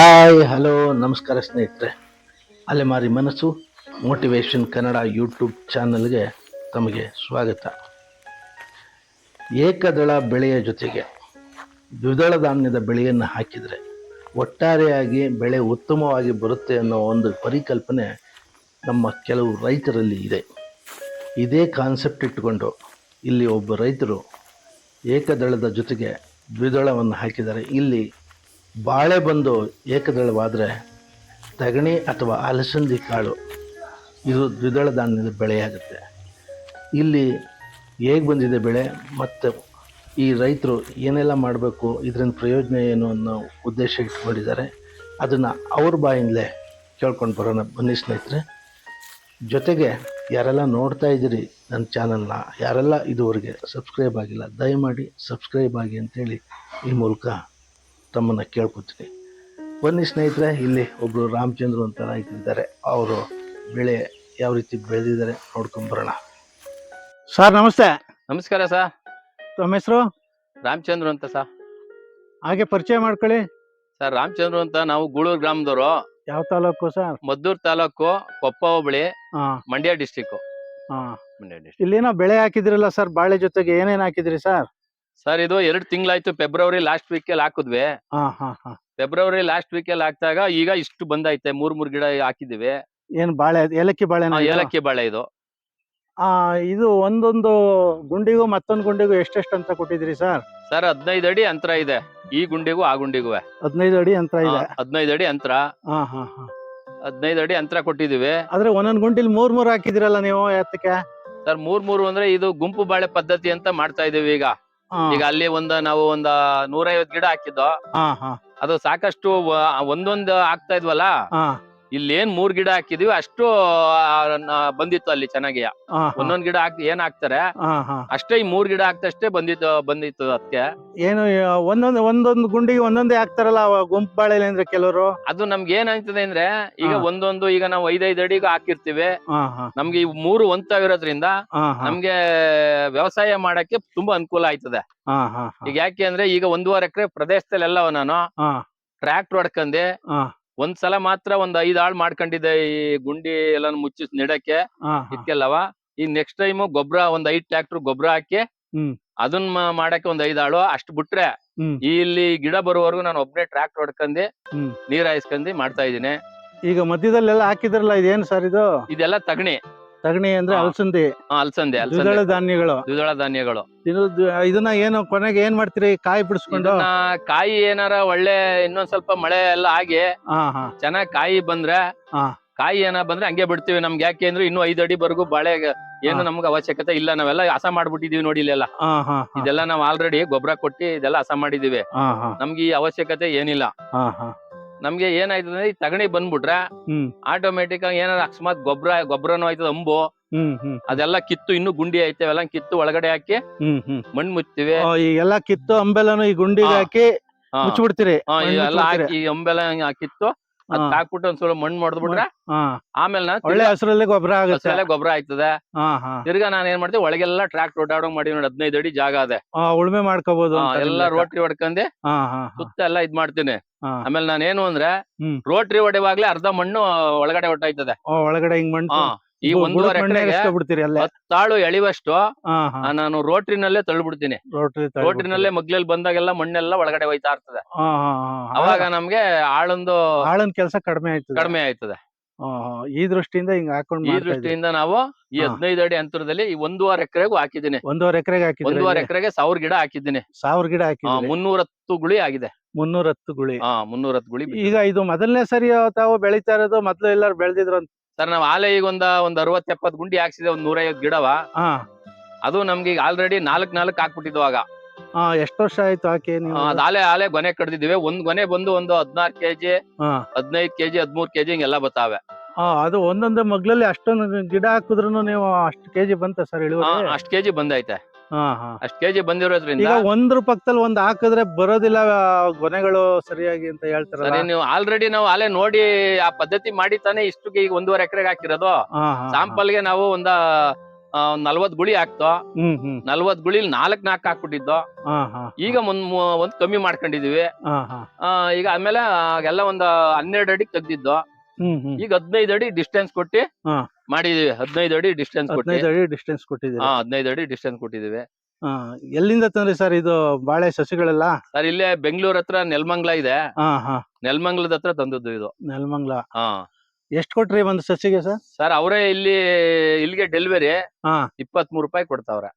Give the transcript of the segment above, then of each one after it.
Hi, hello, ನಮಸ್ಕಾರ ಸ್ನೇಹಿತರೆ. ಅಲೆಮಾರಿ ಮನಸ್ಸು ಮೋಟಿವೇಶನ್ ಕನ್ನಡ ಯೂಟ್ಯೂಬ್ ಚಾನಲ್ಗೆ ತಮಗೆ ಸ್ವಾಗತ. ಏಕದಳ ಬೆಳೆಯ ಜೊತೆಗೆ ದ್ವಿದಳ ಧಾನ್ಯದ ಬೆಳೆಯನ್ನು ಹಾಕಿದರೆ ಒಟ್ಟಾರೆಯಾಗಿ ಬೆಳೆ ಉತ್ತಮವಾಗಿ ಬರುತ್ತೆ ಅನ್ನೋ ಒಂದು ಪರಿಕಲ್ಪನೆ ನಮ್ಮ ಕೆಲವು ರೈತರಲ್ಲಿ ಇದೆ. ಇದೇ ಕಾನ್ಸೆಪ್ಟ್ ಇಟ್ಟುಕೊಂಡು ಇಲ್ಲಿ ಒಬ್ಬ ರೈತರು ಏಕದಳದ ಜೊತೆಗೆ ದ್ವಿದಳವನ್ನು ಹಾಕಿದ್ದಾರೆ. ಇಲ್ಲಿ ಬಾಳೆ ಬಂದು ಏಕದಳವಾದರೆ ತಗಣಿ ಅಥವಾ ಅಲಸಂದಿ ಕಾಳು, ಇದು ದ್ವಿದಳ ಧಾನ್ಯದ ಬೆಳೆಯಾಗುತ್ತೆ. ಇಲ್ಲಿ ಹೇಗೆ ಬಂದಿದೆ ಬೆಳೆ? ಮತ್ತು ಈ ರೈತರು ಏನೆಲ್ಲ ಮಾಡಬೇಕು? ಇದರಿಂದ ಪ್ರಯೋಜನ ಏನು ಅನ್ನೋ ಉದ್ದೇಶ ಇಟ್ಕೊಂಡಿದ್ದಾರೆ. ಅದನ್ನು ಅವ್ರ ಬಾಯಿಂದಲೇ ಕೇಳ್ಕೊಂಡು ಬರೋಣ. ಬನ್ನಿ ಸ್ನೇಹಿತರೆ, ಜೊತೆಗೆ ಯಾರೆಲ್ಲ ನೋಡ್ತಾ ಇದ್ದೀರಿ ನನ್ನ ಚಾನಲ್ನ, ಯಾರೆಲ್ಲ ಇದುವರೆಗೆ ಸಬ್ಸ್ಕ್ರೈಬ್ ಆಗಿಲ್ಲ, ದಯಮಾಡಿ ಸಬ್ಸ್ಕ್ರೈಬ್ ಆಗಿ ಅಂತೇಳಿ ಈ ಮೂಲಕ ತಮ್ಮನ್ನು ಕೇಳ್ಕೊತೀನಿ ಬನ್ನಿ ಸ್ನೇಹಿತರೆ ಇಲ್ಲಿ ಒಬ್ಬರು ರಾಮಚಂದ್ರ ಅಂತ ಇದ್ದಾರೆ ಅವರು ಬೆಳೆ ಯಾವ ರೀತಿ ಬೆಳೆದಿದ್ದಾರೆ ನೋಡ್ಕೊಂಬರೋಣ ಸರ್ ನಮಸ್ತೆ. ನಮಸ್ಕಾರ ಸರ್. ತಮ್ಮ ಹೆಸರು? ರಾಮಚಂದ್ರ ಅಂತ ಸರ್. ಹಾಗೆ ಪರಿಚಯ ಮಾಡ್ಕೊಳ್ಳಿ. ಸರ್ ರಾಮಚಂದ್ರ ಅಂತ ನಾವು ಗೂಳೂರು ಗ್ರಾಮದವರು. ಯಾವ ತಾಲೂಕು ಸರ್? ಮದ್ದೂರು ತಾಲೂಕು ಕೊಪ್ಪ ಹೋಬಳಿ ಹಾಂ. ಮಂಡ್ಯ ಡಿಸ್ಟಿಕ್ ಹಾಂ. ಮಂಡ್ಯ ಡಿಸ್ಟಿಕ್. ಏನೋ ಬೆಳೆ ಹಾಕಿದ್ರಲ್ಲ ಸರ್ ಬಾಳೆ ಜೊತೆಗೆ ಏನೇನು ಹಾಕಿದ್ರಿ ಸರ್? ಸರ್ ಇದು ಎರಡು ತಿಂಗಳಾಯ್ತು ಫೆಬ್ರವರಿ ಲಾಸ್ಟ್ ವೀಕ್ ಅಲ್ಲಿ ಹಾಕಿದ್ವಿ. ಹಾ ಹಾ ಹಾಂ. ಫೆಬ್ರವರಿ ಲಾಸ್ಟ್ ವೀಕ್ ಅಲ್ಲಿ ಹಾಕಿದಾಗ ಈಗ ಇಷ್ಟು ಬಂದೈತೆ ಮೂರ್ ಮೂರ್ ಗಿಡ ಹಾಕಿದಿವಿ ಏನ್ ಬಾಳೆ ಏಲಕ್ಕಿ ಬಾಳೆ ಏಲಕ್ಕಿ ಬಾಳೆ ಇದು. ಆ ಇದು ಒಂದೊಂದು ಗುಂಡಿಗೂ ಮತ್ತೊಂದು ಗುಂಡಿಗೂ ಎಷ್ಟೆಷ್ಟು ಅಂತ ಕೊಟ್ಟಿದ್ರಿ ಸರ್? ಸರ್ ಹದಿನೈದು ಅಡಿ ಅಂತರ ಇದೆ. ಈ ಗುಂಡಿಗೂ ಆ ಗುಂಡಿಗೂ ಹದಿನೈದು ಅಡಿ ಅಂತರ ಇದೆ. ಹದಿನೈದು ಅಡಿ ಅಂತರ. ಹಾ ಹಾ ಹಾ. ಹದಿನೈದು ಅಡಿ ಅಂತರ ಕೊಟ್ಟಿದೀವಿ ಆದ್ರೆ ಒಂದೊಂದ್ ಗುಂಡಿಲಿ ಮೂರ್ ಮೂರ್ ಹಾಕಿದಿರಲ್ಲ ನೀವು ಎತ್ತಕ್ಕೆ? ಸರ್ ಮೂರ್ ಮೂರು ಅಂದ್ರೆ ಇದು ಗುಂಪು ಬಾಳೆ ಪದ್ಧತಿ ಅಂತ ಮಾಡ್ತಾ ಇದೀವಿ ಈಗ. ಈಗ ಅಲ್ಲಿ ಒಂದ್ ನಾವು ಒಂದ್ ನೂರೈವತ್ ಗಿಡ ಹಾಕಿದ್ದು ಹಾ ಹಾ. ಅದು ಸಾಕಷ್ಟು ವ- ಒಂದೊಂದು ಆಗ್ತಾ ಇದ್ವಲ್ಲ? ಹಾ. ಇಲ್ಲಿ ಏನ್ ಮೂರ್ ಗಿಡ ಹಾಕಿದೀವಿ ಅಷ್ಟು ಬಂದಿತ್ತು ಅಲ್ಲಿ ಚೆನ್ನಾಗಿ ಒಂದೊಂದ್ ಗಿಡ ಹಾಕಿ ಏನ್ ಹಾಕ್ತಾರೆ. ಅಷ್ಟೇ ಈ ಮೂರ್ ಗಿಡ ಹಾಕ್ತಷ್ಟೇ ಬಂದಿತ್ತು ಬಂದಿತ್ತು ಅದಕ್ಕೆ. ಏನು ಒಂದೊಂದ್ ಒಂದೊಂದ್ ಗುಂಡಿಗೆ ಒಂದೊಂದೇ ಹಾಕ್ತಾರಲ್ಲ ಗುಂಪು ಬಾಳೆಲೆ ಅಂದ್ರೆ ಕೆಲವರು? ಅದು ನಮ್ಗೆ ಏನಾಗ್ತದೆ ಅಂದ್ರೆ ಈಗ ಒಂದೊಂದು ಈಗ ನಾವು ಐದೈದು ಅಡಿಗೆ ಹಾಕಿರ್ತೀವಿ. ನಮ್ಗೆ ಈ ಮೂರು ಒಂತಾಗಿರೋದ್ರಿಂದ ನಮ್ಗೆ ವ್ಯವಸಾಯ ಮಾಡಕ್ಕೆ ತುಂಬಾ ಅನುಕೂಲ ಆಯ್ತದೆ. ಈಗ ಯಾಕೆ ಅಂದ್ರೆ ಈಗ ಒಂದೂವರೆ ಎಕರೆ ಪ್ರದೇಶದಲ್ಲೆಲ್ಲ ನಾನು ಟ್ರ್ಯಾಕ್ಟರ್ ಹೊಡ್ಕಂದೆ ಹಾ. ಒಂದ್ ಸಲ ಮಾತ್ರ ಒಂದ್ ಐದ್ ಆಳ್ ಮಾಡ್ಕೊಂಡಿದ್ದೆ ಈ ಗುಂಡಿ ಎಲ್ಲ ಮುಚ್ಚಿ ನೆಡಕ್ಕೆ ಇದಕ್ಕೆಲ್ಲವ ಈ ನೆಕ್ಸ್ಟ್ ಟೈಮ್ ಗೊಬ್ಬರ ಒಂದ್ ಐದ್ ಟ್ರಾಕ್ಟರ್ ಗೊಬ್ಬರ ಹಾಕಿ. ಅದನ್ನ ಮಾಡಕ್ಕೆ ಒಂದ್ ಐದ್ ಆಳು ಅಷ್ಟ್ ಬಿಟ್ರೆ ಇಲ್ಲಿ ಗಿಡ ಬರುವವರೆಗೂ ನಾನು ಒಬ್ಬನೇ ಟ್ರಾಕ್ಟರ್ ಹೊಡ್ಕೊಂಡಿ ನೀರ್ ಹಾಯಿಸ್ಕೊಂಡಿ ಮಾಡ್ತಾ ಇದೀನಿ ಈಗ ಮಧ್ಯದಲ್ಲೆಲ್ಲ ಹಾಕಿದ್ರಲ್ಲ ಇದೇನ್ ಸರ್ ಇದು? ಇದೆಲ್ಲ ತಗಣಿ. ತಗಣಿ ಅಂದ್ರೆ ಹಾ. ಅಲಸಂದಿ. ಅಲ್ಸಂದೆ ದ್ವಿದಳ ಧಾನ್ಯಗಳು. ದ್ವಿದಳ ಧಾನ್ಯಗಳು. ಇದು ಇದನ್ನ ಏನು ಕೊನೆಗೆ ಏನ್ ಮಾಡ್ತೀರಿ? ಕಾಯಿ ಬಿಡಿಸ್ಕೊಂಡು? ಇದನ್ನ ಕಾಯಿ ಏನಾರ ಒಳ್ಳೆ ಇನ್ನೊಂದ್ ಸ್ವಲ್ಪ ಮಳೆ ಎಲ್ಲ ಆಗಿ ಹಾ ಹಾ. ಚೆನ್ನಾಗ್ ಕಾಯಿ ಬಂದ್ರೆ ಹಾ. ಕಾಯಿ ಏನ ಬಂದ್ರೆ ಹಂಗೆ ಬಿಡ್ತೀವಿ ನಮ್ಗೆ. ಯಾಕೆ ಅಂದ್ರೆ ಇನ್ನು ಐದ್ ಅಡಿವರೆಗೂ ಬಾಳೆ ಏನು ಹಾ. ನಮ್ಗೆ ಅವಶ್ಯಕತೆ ಇಲ್ಲ. ನಾವೆಲ್ಲ ಹಸ ಮಾಡ್ಬಿಟ್ಟಿದೀವಿ ನೋಡಿ ಇಲ್ಲೆಲ್ಲ. ಹಾ ಹಾ ಹಾ. ಇದೆಲ್ಲ ನಾವ್ ಆಲ್ರೆಡಿ ಗೊಬ್ಬರ ಕೊಟ್ಟಿ ಇದೆಲ್ಲ ಹಸ ಮಾಡಿದೀವಿ. ಹಾ ಹಾ. ನಮ್ಗೆ ಈ ಅವಶ್ಯಕತೆ ಏನಿಲ್ಲ. ಹಾ ಹಾ. ನಮ್ಗೆ ಏನಾಯ್ತದೆ ಈ ತಗಣಿ ಬಂದ್ಬಿಟ್ರೆ ಹ್ಮ್. ಆಟೋಮೆಟಿಕ್ ಆಗಿ ಏನಾರ ಅಕಸ್ಮಾತ್ ಗೊಬ್ಬರ ಗೊಬ್ಬರನೂ ಆಯ್ತದ ಅಂಬು ಹ್ಮ್ ಹ್ಮ್ ಅದೆಲ್ಲ ಕಿತ್ತು ಇನ್ನು ಗುಂಡಿ ಐತೆ ಅವೆಲ್ಲ ಕಿತ್ತು ಒಳಗಡೆ ಹಾಕಿ ಹ್ಮ್ ಹ್ಮ್ ಮಣ್ಣು ಮುಚ್ತೀವಿ ಈಗೆಲ್ಲ ಕಿತ್ತು ಅಂಬೆಲ್ಲನು ಈ ಗುಂಡಿಗೆ. ಹಾಕಿ. ಮುಚ್ಚಿಬಿಡ್ತೀರಿ. ಹಾಕಿ ಅಂಬೆಲ್ಲ ಕಿತ್ತು. ಹಾಕ್ಬಿಟ್ಟು ಒಂದ್ ಸ್ವಲ್ಪ ಮಣ್ಣು ಮಾಡಿದ್ಬಿಟ್ರೆ ಆಮೇಲೆ ಒಳ್ಳೆ ಹಸಿರಲ್ಲಿ ಗೊಬ್ಬರ ಆಗುತ್ತೆ. ಗೊಬ್ಬರ ಆಯ್ತದೆ. ತಿರ್ಗಾ ನಾನ್ ಏನ್ ಮಾಡ್ತೀವಿ ಒಳಗೆಲ್ಲ ಟ್ರ್ಯಾಕ್ ಓಡಾಡೋ ಮಾಡಿ ನೋಡಿ ಹದಿನೈದು ಅಡಿ ಜಾಗ ಅದೇ. ಉಳುಮೆ ಮಾಡ್ಕೋಬಹುದು ಎಲ್ಲ. ರೋಟ್ರಿ ಹೊಡ್ಕಂದಿ. ಸುತ್ತ ಎಲ್ಲ ಇದ್ ಮಾಡ್ತೀನಿ. ಆಮೇಲೆ ನಾನೇನು ಏನು ಅಂದ್ರೆ. ರೋಟ್ರಿ ಹೊಡೆಯುವಾಗ್ಲೇ ಅರ್ಧ ಮಣ್ಣು ಒಳಗಡೆ ಹೊಟ್ಟಾಯ್ತದೆ ಒಳಗಡೆ ಹಿಂಗ್ ಮಣ್ಣು? ಈ ಒಂದೂವರೆ ಅಲ್ಲೇ? ತಾಳು ಎಳಿವಷ್ಟು ನಾನು ರೋಟ್ರಿನಲ್ಲೇ ತಳ್ಳಿಬಿಡ್ತೀನಿ. ರೋಟ್ರಿ ರೋಟ್ರಿನಲ್ಲೇ ಮಗ್ಲಲ್ಲಿ ಬಂದಾಗೆಲ್ಲ ಮಣ್ಣೆಲ್ಲ ಒಳಗಡೆ ಹೋಯ್ತಾ ಇರ್ತದೆ. ಅವಾಗ ನಮ್ಗೆ ಆಳೊಂದು ಆಳನ್ ಕೆಲಸ ಕಡಿಮೆ ಆಯ್ತದೆ. ಕಡಿಮೆ ಆಯ್ತದೆ. ಈ ದೃಷ್ಟಿಯಿಂದ ಹಿಂಗ್ ಹಾಕೊಂಡು ಈ ದೃಷ್ಟಿಯಿಂದ ನಾವು ಈ. ಹದಿನೈದು ಅಡಿ ಅಂತರದಲ್ಲಿ ಈ ಒಂದೂವರೆ ಎಕರೆಗೂ ಹಾಕಿದ್ದೀನಿ. ಒಂದೂವರೆ ಎಕರೆಗೆ ಒಂದೂವರೆ ಹಾಕಿದ್ರಿ ಎಕರೆಗೆ ಸಾವಿರ ಗಿಡ ಹಾಕಿದ್ದೀನಿ. ಸಾವಿರ ಗಿಡ ಹಾಕಿ ಮುನ್ನೂರ ಹತ್ತು ಗುಳಿ ಆಗಿದೆ. ಮುನ್ನೂರ ಹತ್ತು ಗುಳಿ. ಹಾ ಮುನ್ನೂರ ಹತ್ತು ಗುಳಿ ಈಗ ಇದು ಮೊದಲನೇ ಸರಿ ತಾವು ಬೆಳಿತಾ ಇರೋದು ಮೊದ್ಲು ಎಲ್ಲಾರು ಬೆಳೆದಿದ್ರು ಅಂತ ಸರ್ ನಾವ್ ಆಲೆ ಈಗ ಒಂದ ಒಂದ್ ಅರವತ್ ಎಪ್ಪತ್ ಗುಂಡಿ ಹಾಕ್ಸಿದೆ ಒಂದ್ ನೂರೈವತ್ ಗಿಡವ. ಹಾ. ಅದು ನಮ್ಗೆ ಈಗ ಆಲ್ರೆಡಿ ನಾಲ್ಕ್ ನಾಲ್ಕ್ ಹಾಕ್ಬಿಟ್ಟಿದ್ವು ಆಗ. ಹಾ ಎಷ್ಟು ವರ್ಷ ಆಯ್ತು ಹಾಕಿ ನೀವು? ಆ, ಅದ್ ಆಲೆ ಆಲೆ ಗೊನೆ ಕಡ್ದಿದ್ವಿ ಒಂದ್ ಗೊನೆ ಬಂದು ಒಂದು ಹದ್ನಾರು ಕೆಜಿ ಹಾ. ಹದಿನೈದು ಕೆಜಿ ಹದ್ಮೂರ್ ಕೆಜಿ ಹಿಂಗೆಲ್ಲ ಬರ್ತಾವೆ ಹಾ ಅದು ಒಂದೊಂದು ಮಗ್ಲಲ್ಲಿ ಅಷ್ಟೊಂದು ಗಿಡ ಹಾಕಿದ್ರು ನೀವು ಅಷ್ಟು ಕೆಜಿ ಬಂತ ಸರ್ ಹೇಳುವ ಇಳುವರಿ ಅಷ್ಟ್ ಕೆಜಿ ಬಂದೈತೆ. ಹಾ ಹಾ. ಅಷ್ಟ್ ಕೆಜಿ ಬಂದಿರೋದ್ರಿಂದ ಈಗ ಒಂದ್ ಪಕ್ಕದಲ್ಲಿ ಒಂದ್ ಹಾಕಿದ್ರೆ ಬರೋದಿಲ್ಲ ಆ, ಗೊನೆಗಳು ಸರಿಯಾಗಿ ಅಂತ ಹೇಳ್ತಾರಲ್ಲ. ಸರಿ ನೀವು ಆಲ್ರೆಡಿ ನಾವು ಅಲ್ಲೇ ನೋಡಿ ಆ ಪದ್ಧತಿ ಮಾಡಿ ತಾನೇ ಇಷ್ಟು ಈಗ ಒಂದೂವರೆ ಎಕರೆಗೆ ಹಾಕಿರೋದು. ಹಾ ಹಾ ಸಾಂಪಲ್ಗೆ ನಾವು ಒಂದ ಆ, ಒಂದ್ ನಲ್ವತ್ ಗುಳಿ ಹಾಕ್ತೋ. ಹ್ಮ್ ಹ್ಮ್. ನಲ್ವತ್ ಗುಳಿ ನಾಲ್ಕ್ ನಾಲ್ಕ್ ಹಾಕ್ಬಿಟ್ಟಿದ್ದು. ಹಾ ಹಾ ಈಗ ಒಂದ್ ಮೂ- ಒಂದ್ ಕಮ್ಮಿ ಮಾಡ್ಕೊಂಡಿದೀವಿ. ಹಾ ಹಾ. ಆ, ಈಗ ಆಮೇಲೆ ಎಲ್ಲ ಒಂದ್ ಹನ್ನೆರಡು ಅಡಿ ತೆಗ್ದಿದ್ದು. ಹ್ಮ್ ಹ್ಮ್. ಈಗ ಹದಿನೈದು ಅಡಿ ಡಿಸ್ಟೆನ್ಸ್ ಕೊಟ್ಟಿ ಹಾ. ಮಾಡಿದೀವಿ. ಹದಿನೈದು ಅಡಿ ಡಿಸ್ಟೆನ್ಸ್ ಹದಿನೈದು ಅಡಿ ಡಿಸ್ಟೆನ್ಸ್ ಕೊಟ್ಟಿದ್ದೀರಿ. ಹಾ ಹದಿನೈದು ಅಡಿ ಡಿಸ್ಟೆನ್ಸ್ ಕೊಟ್ಟಿದೀವಿ ಹಾ ಎಲ್ಲಿಂದ ತಂದ್ರಿ ಸರ್ ಇದು ಬಾಳೆ ಸಸಿಗಳೆಲ್ಲ? ಸರ್ ಇಲ್ಲೇ ಬೆಂಗಳೂರ್ ಹತ್ರ ನೆಲಮಂಗ್ಲ ಇದೆ. ಹಾ ಹಾ. ನೆಲಮಂಗ್ಲದ ಹತ್ರ ತಂದದ್ದು ಇದು. ನೆಲ್ಮಂಗ್ಲ. ಹಾ. ಎಷ್ಟ್ ಕೊಟ್ರಿ ಒಂದು ಸಸಿಗೆ ಸರ್? ಸರ್ ಅವರೇ ಇಲ್ಲಿ ಇಲ್ಲಿಗೆ ಡೆಲಿವರಿ ಹಾ. ಇಪ್ಪತ್ತ್ ಮೂರು ರೂಪಾಯಿ ಕೊಡ್ತಾವ್ರೆ.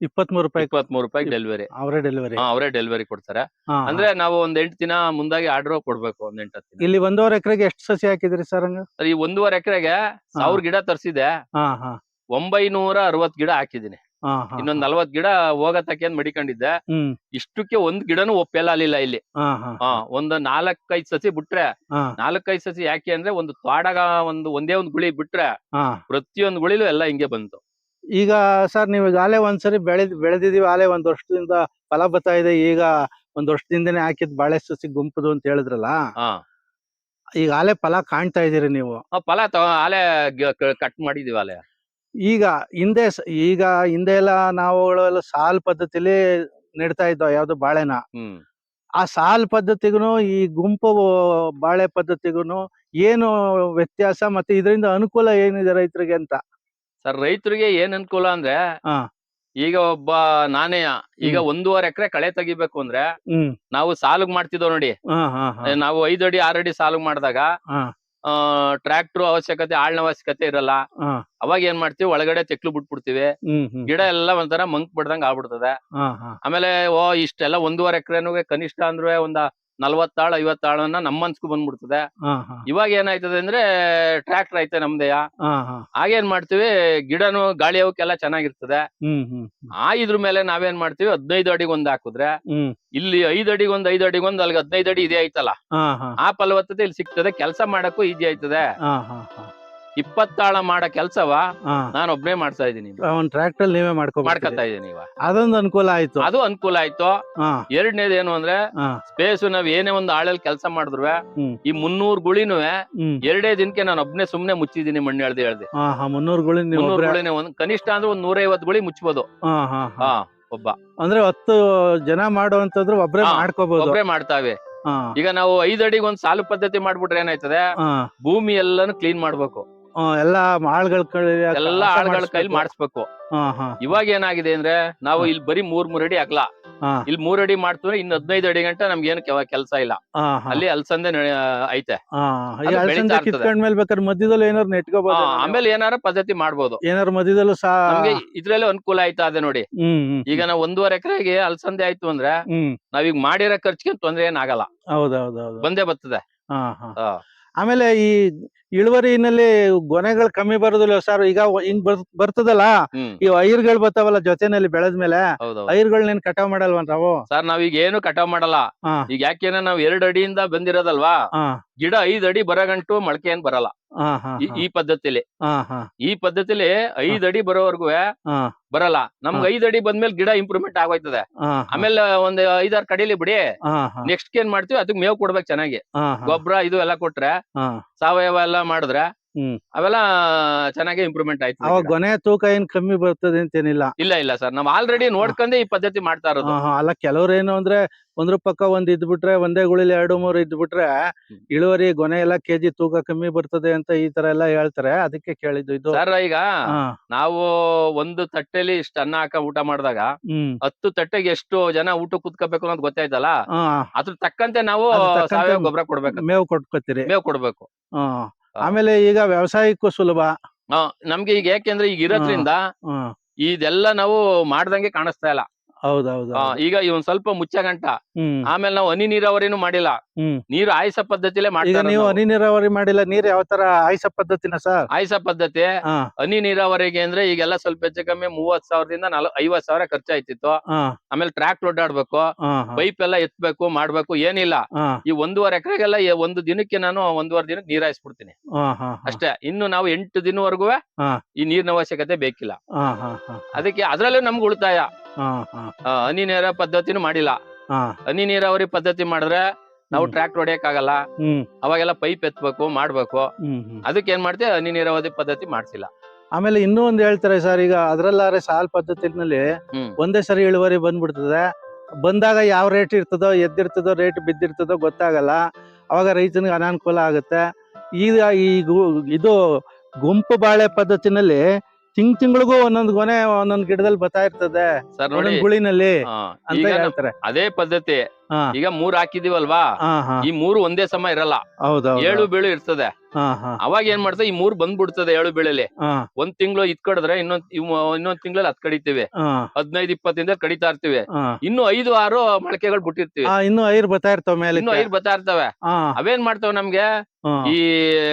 ಇಪ್ಪತ್ಮೂರು ರೂಪಾಯಿ ಇಪ್ಪತ್ತ್ ಮೂರು ರೂಪಾಯಿ ಡೆಲಿವರಿ ಅವರೇ ಡೆಲಿವರಿ ಅವರೇ ಡೆಲಿವರಿ ಕೊಡ್ತಾರೆ. ಅಂದ್ರೆ ನಾವು ಒಂದ್ ಎಂಟು ದಿನ ಮುಂದಾಗಿ ಆರ್ಡರ್ ಕೊಡ್ಬೇಕು ಒಂದ್ ಎಂಟು ದಿನ. ಇಲ್ಲಿ ಒಂದೂವರೆ ಎಕರೆಗೆ ಎಷ್ಟು ಸಸಿ ಹಾಕಿದ್ರಿ ಸರ್ ಹಂಗ? ಈ ಒಂದೂವರೆ ಎಕರೆಗೆ ಸಾವಿರ ಗಿಡ ತರಿಸಿದೆ. ಒಂಬೈನೂರ ಅರವತ್ ಗಿಡ ಹಾಕಿದೀನಿ ಇನ್ನೊಂದ್ ನಲ್ವತ್ ಗಿಡ ಹೋಗತ್ತಕ್ಕೆ ಅಂತ ಮಡಿಕೊಂಡಿದ್ದೆ. ಇಷ್ಟಕ್ಕೆ ಒಂದ್ ಗಿಡನು ಒಪ್ಪೆಲ್ಲ ಅಲ್ಲಿಲ್ಲ ಇಲ್ಲಿ. ಒಂದ್ ನಾಲ್ಕೈದ್ ಸಸಿ ಬಿಟ್ರೆ ನಾಲ್ಕೈದ್ ಸಸಿ ಯಾಕೆ ಅಂದ್ರೆ ಒಂದು ತ್ವಾಡಗ ಒಂದು ಒಂದೇ ಒಂದ್ ಗುಳಿ ಬಿಟ್ರೆ ಪ್ರತಿಯೊಂದ್ ಗುಳಿಲು ಎಲ್ಲ ಹಿಂಗೆ ಬಂತು. ಈಗ ಸರ್ ನೀವು ಈಗ ಆಲೆ ಒಂದ್ಸರಿ ಬೆಳೆದ್ ಬೆಳೆದಿದೀವಿ ಆಲೆ ಒಂದ್ ವರ್ಷದಿಂದ ಫಲ ಬರ್ತಾ ಇದೆ. ಈಗ ಒಂದ್ ವರ್ಷದಿಂದನೇ ಹಾಕಿದ್ ಬಾಳೆ ಸಸಿ ಗುಂಪುದು ಅಂತ ಹೇಳಿದ್ರಲ್ಲ? ಹಾ. ಈಗ ಆಲೆ ಫಲ ಕಾಣ್ತಾ ಇದೀರಿ ನೀವು. ಆ ಫಲ ಆಲೆ ಕಟ್ ಮಾಡಿದೀವಿ ಆಲೆ. ಈಗ ಹಿಂದೆ ಸ- ಈಗ ಹಿಂದೆ ಎಲ್ಲ ನಾವು ಸಾಲ್ ಪದ್ಧತಿಲಿ ನೆಡ್ತಾ ಇದ್ದೋ ಯಾವ್ದು ಬಾಳೆನ. ಹ್ಮ್. ಆ ಸಾಲ್ ಪದ್ಧತಿಗೂ ಈ ಗುಂಪು ಬಾಳೆ ಪದ್ಧತಿಗೂ ಏನು ವ್ಯತ್ಯಾಸ ಮತ್ತೆ ಇದರಿಂದ ಅನುಕೂಲ ಏನಿದೆ ರೈತರಿಗೆ ಅಂತ? ಸರ್ ರೈತರಿಗೆ ಏನ್ ಅನುಕೂಲ ಅಂದ್ರೆ ಹಾ. ಈಗ ಒಬ್ಬ ನಾನೇ ಈಗ ಒಂದೂವರೆ ಎಕರೆ ಕಳೆ ತೆಗಿಬೇಕು ಅಂದ್ರೆ ಹ್ಮ್. ನಾವು ಸಾಲುಗ್ ಮಾಡ್ತಿದ್ದೋ ನೋಡಿ ಹಾ ಹಾ ಹಾ. ನಾವು ಐದು ಅಡಿ ಆರ್ ಅಡಿ ಸಾಲುಗ್ ಮಾಡಿದಾಗ ಹಾ. ಟ್ರ್ಯಾಕ್ಟರ್ ಅವಶ್ಯಕತೆ ಆಳ್ನ ಅವಶ್ಯಕತೆ ಇರಲ್ಲ. ಹಾ. ಅವಾಗ ಏನ್ ಮಾಡ್ತೀವಿ? ಒಳಗಡೆ ತೆಕ್ಲು ಬಿಟ್ಬಿಡ್ತೀವಿ. ಹ್ಮ್ ಹ್ಮ್ ಗಿಡ ಎಲ್ಲ ಒಂಥರ ಮಂಕ್ ಬಿಡ್ದಂಗ್ ಆಗ್ಬಿಡ್ತದೆ. ಹಾ ಹಾ. ಆಮೇಲೆ ಓ ಇಷ್ಟೆಲ್ಲ ಒಂದೂವರೆ ಎಕರೆನು ಕನಿಷ್ಠ ಅಂದ್ರೆ ಒಂದ ನಲ್ವತ್ತಾಳು ಐವತ್ತಾಳನ್ನ ನಮ್ಮ ಮನ್ಸ್ಗೂ ಬಂದ್ಬಿಡ್ತದೆ. ಇವಾಗ ಏನಾಯ್ತದೆ ಅಂದ್ರೆ ಟ್ರ್ಯಾಕ್ಟರ್ ಐತೆ ನಮ್ದೇ ಹಾಗೇನ್ ಆಗೇನ್ ಮಾಡ್ತೀವಿ ಗಿಡನು ಗಾಳಿ ಅವಕ್ಕೆಲ್ಲ ಚೆನ್ನಾಗಿರ್ತದೆ. ಆ ಇದ್ರ ಮೇಲೆ ನಾವೇನ್ ಮಾಡ್ತೀವಿ ಹದಿನೈದು ಅಡಿಗೆ ಒಂದ್ ಹಾಕಿದ್ರೆ ಇಲ್ಲಿ ಐದ್ ಅಡಿಗೆ ಒಂದ್ ಐದ್ ಅಡಿಗೆ ಒಂದ್ ಅಲ್ಲಿಗೆ ಹದಿನೈದು ಅಡಿ ಇದೆ ಐತಲ್ಲ ಆ ಫಲವತ್ತತೆ ಇಲ್ಲಿ ಸಿಗ್ತದೆ ಕೆಲಸ ಮಾಡಕ್ಕೂ ಈಜಿ ಆಯ್ತದೆ. ಇಪ್ಪತ್ತಾಳ ಮಾಡೋ ಕೆಲ್ಸವ ನಾನು ಒಬ್ನೇ ಮಾಡ್ತಾ ಇದೀನಿ ಒಂದ್ ಟ್ರ್ಯಾಕ್ಟರ್ ನೀವೇ ಮಾಡ್ಕೊ ಮಾಡ್ಕೊತಾ ಇದೀನಿ ಇವಾಗ ಅದೊಂದು ಅನುಕೂಲ ಆಯ್ತು. ಅದು ಅನುಕೂಲ ಆಯ್ತು. ಎರಡನೇದು ಏನು ಅಂದ್ರೆ ಸ್ಪೇಸ್ ನಾವ್ ಏನೇ ಒಂದು ಆಳಲ್ಲಿ ಕೆಲಸ ಮಾಡಿದ್ರು ಈ ಮುನ್ನೂರ್ ಗುಳಿನೂ ಎರಡೇ ದಿನಕ್ಕೆ ನಾನು ಒಬ್ನೇ ಸುಮ್ನೆ ಮುಚ್ಚಿದೀನಿ ಮಣ್ಣು ಹೇಳ್ದೆ ಹೇಳ್ದೆ ಮುನ್ನೂರ್ ಗುಳಿ ಮುನ್ನೂರ್ ಗುಳಿನೇ ಒಂದ್ ಕನಿಷ್ಠ ಅಂದ್ರೆ ಒಂದ್ ನೂರೈವತ್ ಗುಳಿ ಮುಚ್ಚಬಹುದು ಹಾ ಒಬ್ಬ. ಅಂದ್ರೆ ಹತ್ತು ಜನ ಮಾಡುವಂತದ್ರು ಒಬ್ರೇ ಮಾಡ್ಕೋಬಹುದು ಒಬ್ರೇ ಮಾಡ್ತಾವೆ. ಈಗ ನಾವು ಐದ್ ಅಡಿಗೆ ಒಂದ್ ಸಾಲು ಪದ್ಧತಿ ಮಾಡ್ಬಿಟ್ರೆ ಏನಾಯ್ತದೆ? ಭೂಮಿ ಎಲ್ಲಾನು ಕ್ಲೀನ್ ಮಾಡ್ಬೇಕು. ಎಲ್ಲಾ ಆಳ್ಗಳ ಎಲ್ಲಾ ಆಳ್ಗಳ ಕೈಲಿ ಮಾಡಿಸ್ಬೇಕು. ಇವಾಗ ಏನಾಗಿದೆ ಅಂದ್ರೆ ನಾವು ಇಲ್ಲಿ ಬರೀ ಮೂರ್ ಮೂರ್ ಅಡಿ ಆಗ್ಲಾ ಹಾ. ಇಲ್ಲಿ ಮೂರ್ ಅಡಿ ಮಾಡ್ತೀವಿ ಇನ್ನು ಹದಿನೈದು ಅಡಿ ಗಂಟೆ ನಮ್ಗೆ ಏನು ಕೆಲಸ ಇಲ್ಲ. ಅಲ್ಲಿ ಅಲ್ಸಂದೆ ಐತೆ. ಮಧ್ಯದಲ್ಲಿ ಏನಾರು ನೆಟ್ಕೋಬಹುದು ಆಮೇಲೆ ಏನಾರ ಪದ್ಧತಿ ಮಾಡ್ಬೋದು. ಏನಾರು ಮಧ್ಯದಲ್ಲೂ ಇದ್ರಲ್ಲಿ ನಮ್ಗೆ ಇದ್ರಲ್ಲೂ ಅನುಕೂಲ ಆಯ್ತಾ ಅದೇ ನೋಡಿ. ಈಗ ನಾವು ಒಂದೂವರೆ ಎಕರೆಗೆ ಅಲ್ಸಂದೆ ಆಯ್ತು ಅಂದ್ರೆ ನಾವೀಗ ಮಾಡಿರೋ ಖರ್ಚಿಗೆ ತೊಂದ್ರೆ ಏನಾಗಲ್ಲ ಹೌದೌದೌದು. ಬಂದೇ ಬರ್ತದೆ. ಆಮೇಲೆ ಈ ಇಳುವರಿನಲ್ಲಿ ಗೊನೆಗಳು ಕಮ್ಮಿ ಬರೋದಿಲ್ಲ ಸರ್ ಈಗ ಹಿಂಗ್ ಬರ್ ಬರ್ತದಲ್ಲ? ಈ ಐರ್ಗಳು ಬರ್ತಾವಲ್ಲ ಜೊತೆನಲ್ಲಿ ಬೆಳೆದ್ಮೇಲೆ ಐರ್ಗಳ್ ನೀನ್ ಕಟಾವ್ ಮಾಡಲ್ವಾ ನಾವು? ಸರ್ ನಾವೀಗ ಏನು ಕಟಾವ್ ಮಾಡಲ್ಲ. ಈಗ ಯಾಕೆಂದ್ರೆ ನಾವ್ ಎರಡ್ ಅಡಿಯಿಂದ ಬಂದಿರೋದಲ್ವಾ? ಹಾ. ಗಿಡ ಐದ್ ಅಡಿ ಬರಗಂಟು ಮೊಳಕೆ ಏನ್ ಬರಲ್ಲ. ಈ- ಈ ಪದ್ಧತಿಲಿ. ಈ ಪದ್ಧತಿಲಿ ಐದ್ ಅಡಿ ಬರೋವರ್ಗು ಬರಲ್ಲ. ನಮ್ಗೆ ಐದ್ ಅಡಿ ಬಂದ್ಮೇಲೆ ಗಿಡ ಇಂಪ್ರೂವ್ಮೆಂಟ್ ಆಗೋಯ್ತದೆ. ಆಮೇಲೆ ಒಂದ್ ಐದಾರು ಕಡಿಲಿ ಬಿಡಿ. ನೆಕ್ಸ್ಟ್ ಏನ್ ಮಾಡ್ತೀವಿ ಅದಕ್ಕೆ ಮೇವ್ ಕೊಡ್ಬೇಕು ಚೆನ್ನಾಗಿ. ಗೊಬ್ಬರ ಇದು ಎಲ್ಲ ಕೊಟ್ರೆ ಸಾವಯವ ಎಲ್ಲ ಮಾಡಿದ್ರೆ ಹ್ಮ್. ಅವೆಲ್ಲ ಚೆನ್ನಾಗಿ ಇಂಪ್ರೂವ್ಮೆಂಟ್ ಆಯ್ತು ಅವಾಗ ಗೊನೆ ತೂಕ ಏನ್ ಕಮ್ಮಿ ಬರ್ತದೆ ಅಂತೇನಿಲ್ಲ. ಇಲ್ಲ ಇಲ್ಲ ಸರ್. ನಾವ್ ಆಲ್ರೆಡಿ ನೋಡ್ಕೊಂಡೆ ಈ ಪದ್ಧತಿ ಮಾಡ್ತಾ ಇರೋದು. ಅಲ್ಲ ಕೆಲವ್ರು ಏನು ಅಂದ್ರೆ ಒಂದ್ರ ಪಕ್ಕ ಒಂದ್ ಇದ್ಬಿಟ್ರೆ ಒಂದೇ ಗುಳಿಲಿ ಎರಡು ಮೂರು ಇದ್ಬಿಟ್ರೆ ಹ್ಮ್. ಇಳುವರಿ ಗೊನೆ ಎಲ್ಲ ಕೆಜಿ ತೂಕ ಕಮ್ಮಿ ಬರ್ತದೆ ಅಂತ ಈ ತರ ಎಲ್ಲ ಹೇಳ್ತಾರೆ. ಅದಕ್ಕೆ ಕೇಳಿದ್ದು ಇದು. ಸರ್ ಈಗ ಹಾ. ನಾವು ಒಂದು ತಟ್ಟೆಲಿ ಇಷ್ಟ ಅನ್ನ ಹಾಕ ಊಟ ಮಾಡಿದಾಗ ಹ್ಮ್. ಹತ್ತು ತಟ್ಟೆಗೆ ಎಷ್ಟು ಜನ ಊಟ ಕುತ್ಕೋಬೇಕು ಅನ್ನೋದು ಗೊತ್ತಾಯ್ತಲ್ಲ? ಹಾ. ಅದ್ರ ತಕ್ಕಂತೆ ನಾವು ಅದ್ರ ತಕ್ಕಂತೆ ಸಾವಯವ ಗೊಬ್ಬರ ಕೊಡ್ಬೇಕು. ಮೇವು ಕೊಟ್ಕೋತೀರಿ. ಮೇವು ಕೊಡ್ಬೇಕು. ಹಾ. ಆಮೇಲೆ ಈಗ ವ್ಯವಸಾಯಕ್ಕೂ ಸುಲಭ. ನಮ್ಗೆ ಈಗ ಯಾಕೆಂದ್ರೆ ಈಗ ಇರೋದ್ರಿಂದ ಇದೆಲ್ಲ ನಾವು ಮಾಡ್ದಂಗೆ ಕಾಣಿಸ್ತಾ ಇಲ್ಲ. ಹೌದೌದು ಈಗ ಇವನ್ ಸ್ವಲ್ಪ ಮುಚ್ಚ ಗಂಟ. ಆಮೇಲೆ ನಾವು ಹನಿ ನೀರಾವರಿನು ಮಾಡಿಲ್ಲ. ನೀರು ಆಯ್ಸ ಪದ್ಧತಿಲೇ ಮಾಡ್ತೀವಿ ಮಾಡ್ತಾರೆ ನೀವು ಹನಿ ನೀರಾವರಿ ಮಾಡಿಲ್ಲ ನೀರ್ ಯಾವ ತರ ಆಯ್ಸ ಪದ್ಧತಿನ ಸರ್ ಆಯ್ಸ ಪದ್ಧತಿ ಹನಿ ನೀರಾವರಿಗೆ ಅಂದ್ರೆ ಈಗೆಲ್ಲ ಸ್ವಲ್ಪ ಹೆಚ್ಚು ಕಮ್ಮಿ ಮೂವತ್ ಸಾವಿರದಿಂದ ನಾಲ್ಕು ಐವತ್ ಸಾವಿರ ಖರ್ಚಾಯ್ತಿತ್ತು. ಆಮೇಲೆ ಟ್ರ್ಯಾಕ್ ಓಡಾಡ್ಬೇಕು ಪೈಪ್ ಎಲ್ಲ ಎತ್ಬೇಕು ಮಾಡ್ಬೇಕು ಏನಿಲ್ಲ. ಈ ಒಂದೂವರೆ ಎಕರೆಗೆಲ್ಲ ಒಂದು ದಿನಕ್ಕೆ ನಾನು ಒಂದೂವರೆ ದಿನಕ್ಕೆ ನೀರ್ ಹಾಯಿಸ್ಬಿಡ್ತೀನಿ. ಅಷ್ಟೇ ಇನ್ನು ನಾವು ಎಂಟು ದಿನವರೆಗೂ. ಈ ನೀರಿನ ಅವಶ್ಯಕತೆ ಬೇಕಿಲ್ಲ. ಅದಕ್ಕೆ ಅದ್ರಲ್ಲೂ ನಮ್ಗೆ ಉಳಿತಾಯ. ಆ, ಹನಿ ನೀರ ಪದ್ಧತಿನೂ ಮಾಡಿಲ್ಲ. ಹನಿ ನೀರಾವರಿ ಪದ್ಧತಿ ಮಾಡಿದ್ರೆ ನಾವು ಹ್ಮ್. ಟ್ರ್ಯಾಕ್ಟರ್ ಹೊಡಿಯಕ್ಕಾಗಲ್ಲ. ಹ್ಮ್. ಅವಾಗೆಲ್ಲ ಪೈಪ್ ಎತ್ತಬೇಕು ಮಾಡ್ಬೇಕು. ಅದಕ್ಕೆ ಏನ್ ಮಾಡ್ತೀವಿ ಹನಿ ನೀರಾವರಿ ಪದ್ಧತಿ ಮಾಡ್ಸಿಲ್ಲ. ಆಮೇಲೆ ಇನ್ನೂ ಒಂದ್ ಹೇಳ್ತಾರೆ ಸರ್ ಈಗ ಅದ್ರಲ್ಲಾರೆ ಸಾಲ್ ಪದ್ಧತಿನಲ್ಲಿ ಹ್ಮ್. ಒಂದೇ ಸರಿ ಇಳುವರಿ ಬಂದ್ಬಿಡ್ತದೆ. ಬಂದಾಗ ಯಾವ ರೇಟ್ ಇರ್ತದೋ ಎದ್ದಿರ್ತದೋ ರೇಟ್ ಬಿದ್ದಿರ್ತದೋ ಗೊತ್ತಾಗಲ್ಲ. ಅವಾಗ ರೈತನಿಗೆ ಅನಾನುಕೂಲ ಆಗುತ್ತೆ. ಈಗ ಈ ಗು- ಇದು ಗುಂಪು ಬಾಳೆ ಪದ್ಧತಿನಲ್ಲಿ ತಿಂಗ್ ತಿಂಗಳಿಗೂ ಒಂದೊಂದು ಗೊನೆ ಒಂದೊಂದು ಗಿಡದಲ್ಲಿ ಬರ್ತಾ ಇರ್ತದೆ. ಸರ್ ನೋಡಿ ಒಂದೊಂದು ಗುಳಿನಲ್ಲಿ ಆ, ಅಂತ ಈಗ ನಮ್- ಹೇಳ್ತಾರೆ. ಅದೇ ಪದ್ಧತಿ. ಹಾ. ಈಗ ಮೂರ್ ಹಾಕಿದೀವಲ್ವಾ? ಹಾ ಹಾ. ಈ ಮೂರು ಒಂದೇ ಸಮ ಇರಲ್ಲ. ಹೌದೌದು. ಏಳು ಬೀಳು ಇರ್ತದೆ. ಹಾ ಹಾ. ಅವಾಗ ಏನ್ ಮಾಡ್ತದೆ? ಈ ಮೂರ್ ಬಂದ್ಬಿಡ್ತದೆ ಏಳು ಬೀಳಲ್ಲಿ ಹಾ. ಒಂದ್ ತಿಂಗಳು ಇದ್ ಕಡಿದ್ರೆ ಇನ್ನೊಂದ್ ಇವ್- ಇನ್ನೊಂದ್ ತಿಂಗಳಲ್ಲಿ ಅದ್ ಕಡಿತೀವಿ. ಹಾ. ಹದಿನೈದು ಇಪ್ಪತ್ತಿಂದ ಕಡಿತಾ ಇರ್ತೀವಿ. ಹಾ. ಇನ್ನು ಐದು ಆರು ಮೊಳಕೆಗಳು ಬಿಟ್ಟಿರ್ತೀವಿ. ಆ, ಇನ್ನು ಐರ್ ಬರ್ತಾ ಇರ್ತಾವ ಮೇಲೆ ಇನ್ನು ಐದು ಬರ್ತಾ ಇರ್ತವೆ. ಅವೇನ್ ಮಾಡ್ತಾವ ನಮ್ಗೆ? ಈ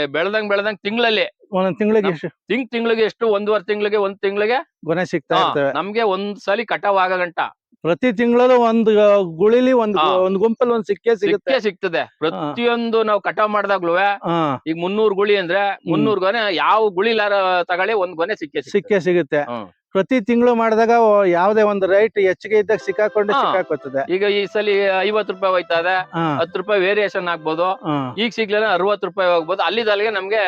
ಬೆಳ್ದಂಗ್ ಬೆಳ್ದಂಗ್ ತಿಂಗಳಲ್ಲಿ ಒಂದೊಂದ್ ತಿಂಗಳಿಗೆ ಎಷ್ಟು? ತಿಂಗ್ ತಿಂಗಳಿಗೆ ಎಷ್ಟು? ಒಂದೂವರೆ ತಿಂಗಳಿಗೆ ಒಂದ್ ತಿಂಗಳಿಗೆ? ಗೊನೆ ಸಿಗ್ತಾ ಇರ್ತವೆ. ನಮ್ಗೆ ಒಂದ್ ಸಲಿ ಕಟಾವ್ ಆಗ ಗಂಟ ಪ್ರತಿ ತಿಂಗಳಲ್ಲೂ ಒಂದು ಗುಳಿಲಿ ಒಂದ್. ಒಂದ್ ಗುಂಪಲ್ಲಿ ಒಂದ್ ಸಿಕ್ಕೇ ಸಿಗುತ್ತೆ. ಸಿಕ್ಕೇ ಸಿಗ್ತದೆ. ಪ್ರತಿಯೊಂದು ನಾವು ಕಟಾವ್ ಮಾಡ್ದಾಗ್ಲೂ ಈಗ ಮುನ್ನೂರ್ ಗುಳಿ ಅಂದ್ರೆ ಮುನ್ನೂರ್ ಗೊನೆ ಯಾವ ಗುಳಿಲಾರ ತಗೊಳ್ಳಿ ಒಂದ್ ಗೊನೆ ಸಿಕ್ಕೇ. ಸಿಕ್ಕೇ ಸಿಗುತ್ತೆ. ಪ್ರತಿ ತಿಂಗಳು ಮಾಡಿದಾಗ ಯಾವ್ದೇ ಒಂದು ರೈಟ್ ಹೆಚ್ಚಿಗೆ ಇದ್ದಾಗ ಸಿಕ್ಕಾಕೊಂಡು ಸಿಕ್ಕಾಕೊತದೆ. ಈಗ ಈ ಸಲ ಐವತ್ ರೂಪಾಯಿ ಹೋಯ್ತಾ ಇದೆ ಹತ್ತು ರೂಪಾಯಿ ವೇರಿಯೇಷನ್ ಆಗ್ಬೋದು. ಈಗ ಸಿಗ್ಲಿಲ್ಲ ಅರವತ್ ರೂಪಾಯಿ ಹೋಗ್ಬೋದು. ಅಲ್ಲಿದಲ್ಲಿಗೆ ನಮ್ಗೆ